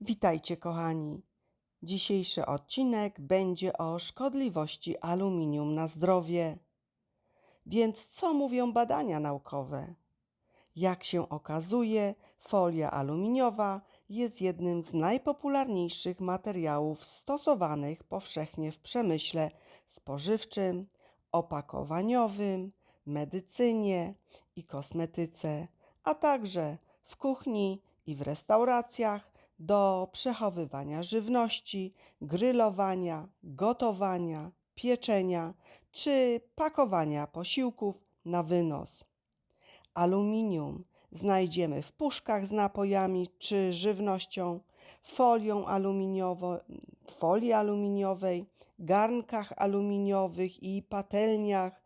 Witajcie, kochani. Dzisiejszy odcinek będzie o szkodliwości aluminium na zdrowie. Więc co mówią badania naukowe? Jak się okazuje, folia aluminiowa jest jednym z najpopularniejszych materiałów stosowanych powszechnie w przemyśle spożywczym, opakowaniowym, medycynie i kosmetyce, a także w kuchni i w restauracjach do przechowywania żywności, grillowania, gotowania, pieczenia czy pakowania posiłków na wynos. Aluminium znajdziemy w puszkach z napojami czy żywnością, folią aluminiowo, folii aluminiowej, garnkach aluminiowych i patelniach,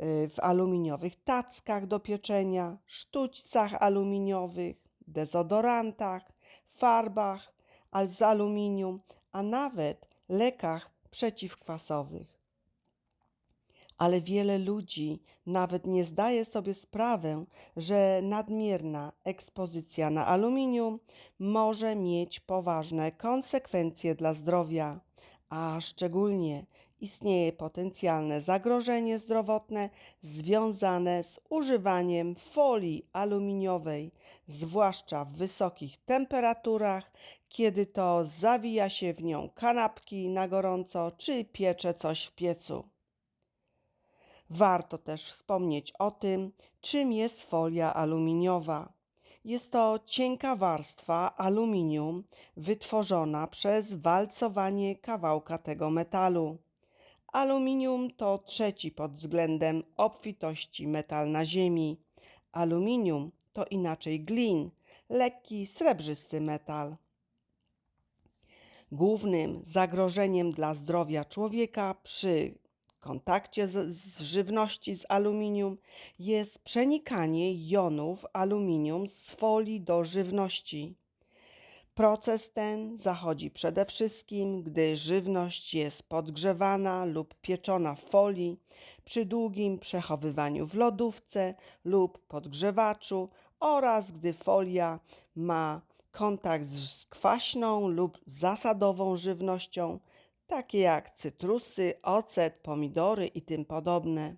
y, w aluminiowych tackach do pieczenia, sztućcach aluminiowych, dezodorantach, farbach z aluminium, a nawet lekach przeciwkwasowych. Ale wiele ludzi nawet nie zdaje sobie sprawy, że nadmierna ekspozycja na aluminium może mieć poważne konsekwencje dla zdrowia, a szczególnie istnieje potencjalne zagrożenie zdrowotne związane z używaniem folii aluminiowej, zwłaszcza w wysokich temperaturach, kiedy to zawija się w nią kanapki na gorąco czy piecze coś w piecu. Warto też wspomnieć o tym, czym jest folia aluminiowa. Jest to cienka warstwa aluminium wytworzona przez walcowanie kawałka tego metalu. Aluminium to trzeci pod względem obfitości metal na Ziemi. Aluminium to inaczej glin, lekki srebrzysty metal. Głównym zagrożeniem dla zdrowia człowieka przy kontakcie z, z żywności z aluminium jest przenikanie jonów aluminium z folii do żywności. Proces ten zachodzi przede wszystkim, gdy żywność jest podgrzewana lub pieczona w folii, przy długim przechowywaniu w lodówce lub podgrzewaczu oraz gdy folia ma kontakt z kwaśną lub zasadową żywnością, takie jak cytrusy, ocet, pomidory i tym podobne.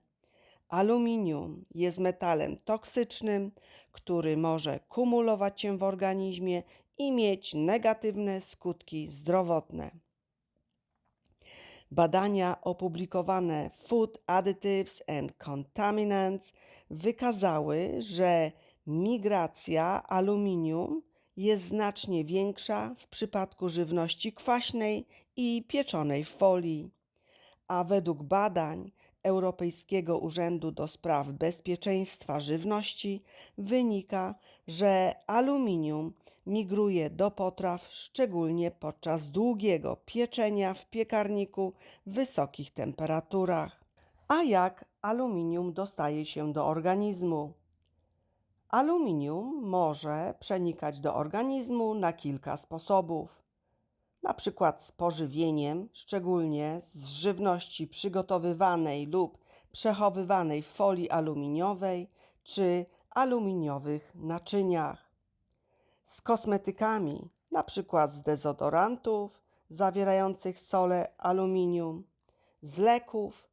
Aluminium jest metalem toksycznym, który może kumulować się w organizmie i mieć negatywne skutki zdrowotne. Badania opublikowane w Food Additives and Contaminants wykazały, że migracja aluminium jest znacznie większa w przypadku żywności kwaśnej i pieczonej folii. A według badań Europejskiego Urzędu do Spraw Bezpieczeństwa Żywności wynika, że aluminium migruje do potraw szczególnie podczas długiego pieczenia w piekarniku w wysokich temperaturach. A jak aluminium dostaje się do organizmu? Aluminium może przenikać do organizmu na kilka sposobów. Na przykład z pożywieniem, szczególnie z żywności przygotowywanej lub przechowywanej w folii aluminiowej czy aluminiowych naczyniach. Z kosmetykami, na przykład z dezodorantów zawierających solę aluminium, z leków,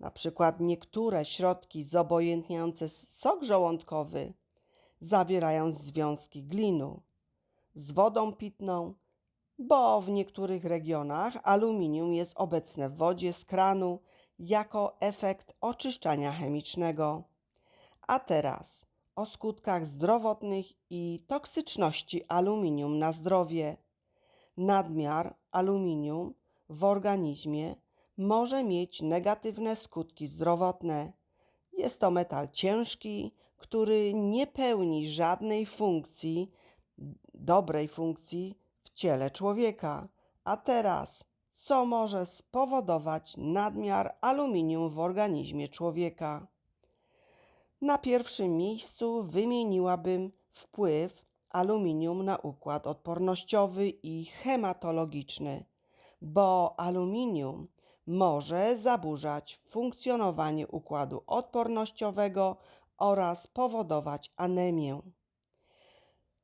na przykład niektóre środki zobojętniające sok żołądkowy zawierają związki glinu, z wodą pitną, bo w niektórych regionach aluminium jest obecne w wodzie z kranu jako efekt oczyszczania chemicznego. A teraz o skutkach zdrowotnych i toksyczności aluminium na zdrowie. Nadmiar aluminium w organizmie może mieć negatywne skutki zdrowotne. Jest to metal ciężki, który nie pełni żadnej funkcji, dobrej funkcji w ciele człowieka. A teraz, co może spowodować nadmiar aluminium w organizmie człowieka? Na pierwszym miejscu wymieniłabym wpływ aluminium na układ odpornościowy i hematologiczny, bo aluminium może zaburzać funkcjonowanie układu odpornościowego oraz powodować anemię.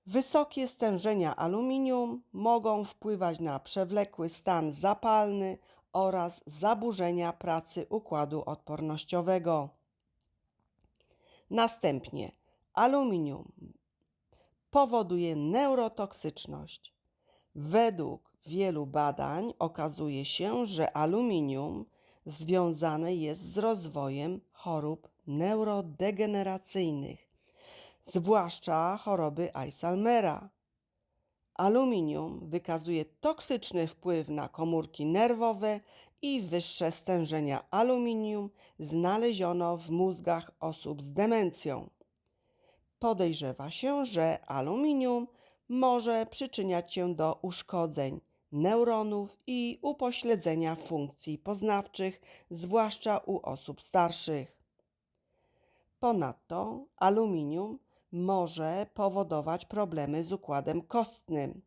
Wysokie stężenia aluminium mogą wpływać na przewlekły stan zapalny oraz zaburzenia pracy układu odpornościowego. Następnie aluminium powoduje neurotoksyczność. Według wielu badań okazuje się, że aluminium związane jest z rozwojem chorób neurodegeneracyjnych, zwłaszcza choroby Alzheimera. Aluminium wykazuje toksyczny wpływ na komórki nerwowe i wyższe stężenia aluminium znaleziono w mózgach osób z demencją. Podejrzewa się, że aluminium może przyczyniać się do uszkodzeń neuronów i upośledzenia funkcji poznawczych, zwłaszcza u osób starszych. Ponadto aluminium może powodować problemy z układem kostnym,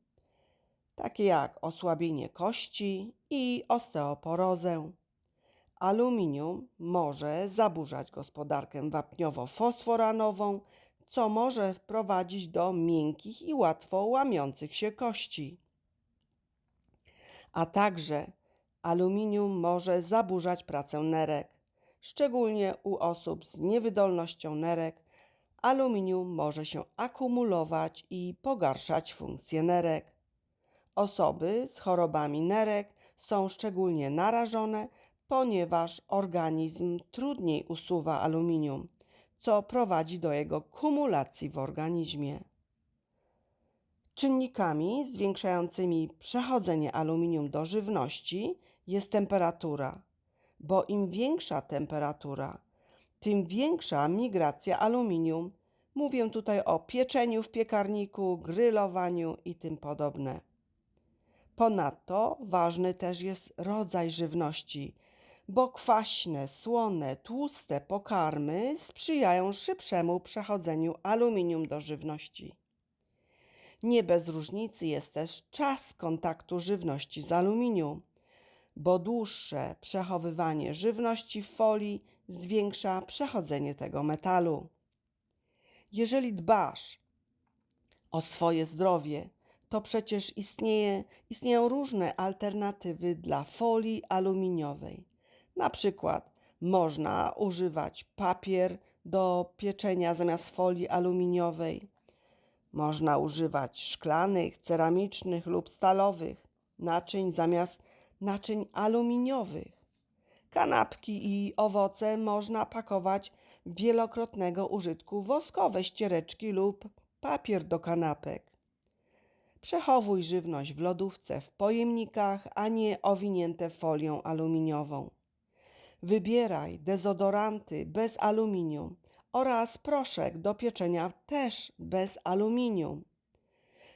takie jak osłabienie kości i osteoporozę. Aluminium może zaburzać gospodarkę wapniowo-fosforanową, co może wprowadzić do miękkich i łatwo łamiących się kości. A także aluminium może zaburzać pracę nerek, szczególnie u osób z niewydolnością nerek. Aluminium może się akumulować i pogarszać funkcję nerek. Osoby z chorobami nerek są szczególnie narażone, ponieważ organizm trudniej usuwa aluminium co prowadzi do jego kumulacji w organizmie. Czynnikami zwiększającymi przechodzenie aluminium do żywności jest temperatura, bo im większa temperatura, tym większa migracja aluminium. Mówię tutaj o pieczeniu w piekarniku, grylowaniu i tym podobne. Ponadto ważny też jest rodzaj żywności, bo kwaśne, słone, tłuste pokarmy sprzyjają szybszemu przechodzeniu aluminium do żywności. Nie bez różnicy jest też czas kontaktu żywności z aluminium, bo dłuższe przechowywanie żywności w folii zwiększa przechodzenie tego metalu. Jeżeli dbasz o swoje zdrowie, to przecież istnieje, istnieją różne alternatywy dla folii aluminiowej. Na przykład można używać papier do pieczenia zamiast folii aluminiowej. Można używać szklanych, ceramicznych lub stalowych naczyń zamiast naczyń aluminiowych. Kanapki i owoce można pakować wielokrotnego użytku woskowe ściereczki lub papier do kanapek. Przechowuj żywność w lodówce w pojemnikach, a nie owinięte folią aluminiową. Wybieraj dezodoranty bez aluminium oraz proszek do pieczenia też bez aluminium.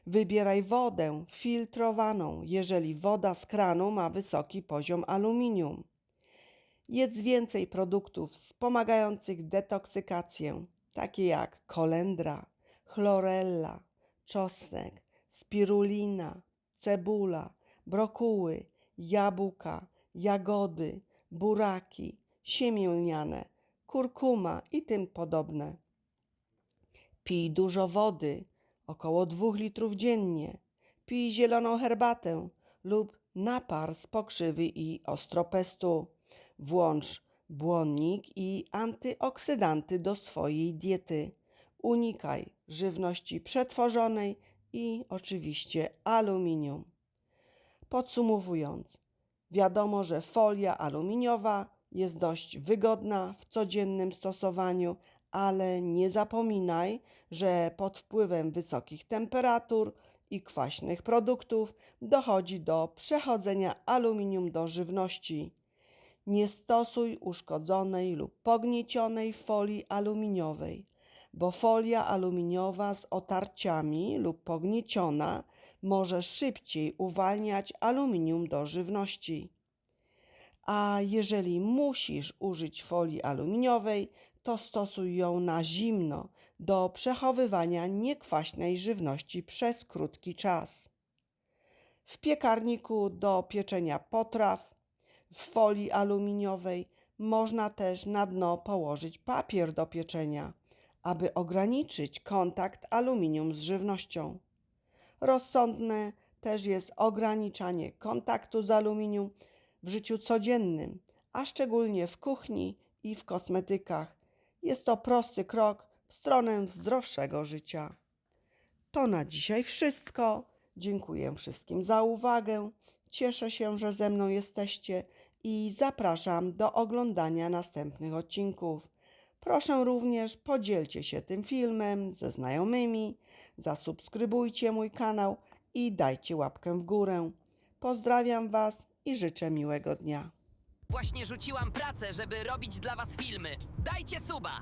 Wybieraj wodę filtrowaną, jeżeli woda z kranu ma wysoki poziom aluminium. Jedz więcej produktów wspomagających detoksykację, takie jak kolendra, chlorella, czosnek, spirulina, cebula, brokuły, jabłka, jagody, buraki, siemię lniane, kurkuma i tym podobne. Pij dużo wody, około 2 litrów dziennie. Pij zieloną herbatę lub napar z pokrzywy i ostropestu. Włącz błonnik i antyoksydanty do swojej diety. Unikaj żywności przetworzonej i oczywiście aluminium. Podsumowując, Wiadomo, że folia aluminiowa jest dość wygodna w codziennym stosowaniu, ale nie zapominaj, że pod wpływem wysokich temperatur i kwaśnych produktów dochodzi do przechodzenia aluminium do żywności. Nie stosuj uszkodzonej lub pogniecionej folii aluminiowej, bo folia aluminiowa z otarciami lub pognieciona może szybciej uwalniać aluminium do żywności. A jeżeli musisz użyć folii aluminiowej, to stosuj ją na zimno do przechowywania niekwaśnej żywności przez krótki czas. W piekarniku do pieczenia potraw w folii aluminiowej można też na dno położyć papier do pieczenia, aby ograniczyć kontakt aluminium z żywnością. Rozsądne też jest ograniczanie kontaktu z aluminium w życiu codziennym, a szczególnie w kuchni i w kosmetykach. Jest to prosty krok w stronę zdrowszego życia. To na dzisiaj wszystko. Dziękuję wszystkim za uwagę. Cieszę się, że ze mną jesteście i zapraszam do oglądania następnych odcinków. Proszę również podzielcie się tym filmem ze znajomymi, zasubskrybujcie mój kanał i dajcie łapkę w górę. Pozdrawiam Was i życzę miłego dnia. Właśnie rzuciłam pracę, żeby robić dla was filmy. Dajcie suba!